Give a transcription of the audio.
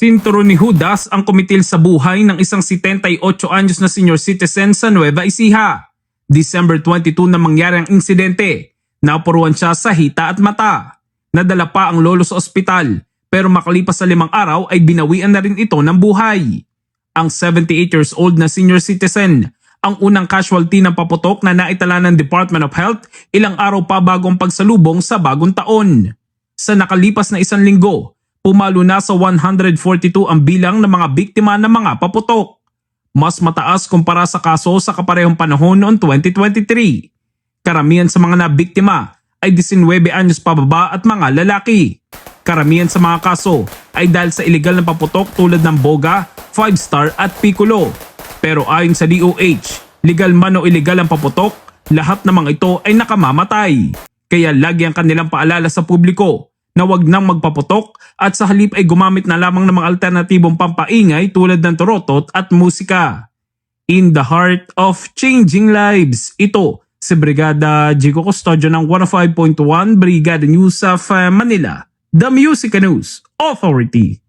Sinturo ni Judas ang kumitil sa buhay ng isang 78 anyos na senior citizen sa Nueva Ecija. December 22 na mangyari ang insidente. Napuruan siya sa hita at mata. Nadala pa ang lolo sa ospital pero makalipas sa limang araw ay binawian na rin ito ng buhay. Ang 78 years old na senior citizen ang unang casualty ng paputok na naitala ng Department of Health ilang araw pa bago ang pagsalubong sa bagong taon. Sa nakalipas na isang linggo, pumalo na sa 142 ang bilang ng mga biktima ng mga paputok. Mas mataas kumpara sa kaso sa kaparehong panahon noong 2023. Karamihan sa mga nabiktima ay 19 anyos pababa at mga lalaki. Karamihan sa mga kaso ay dahil sa illegal na paputok tulad ng Boga, 5 Star at Piccolo. Pero ayon sa DOH, legal man o illegal ang paputok, lahat ng mga ito ay nakamamatay. Kaya lagi ang kanilang paalala sa publiko na wag nang magpaputok at sa halip ay gumamit na lamang ng mga alternatibong pampaingay tulad ng turotot at musika. In the heart of changing lives, ito si Brigada Jigo Custodio ng 105.1 Brigada News of Manila, The Music News Authority.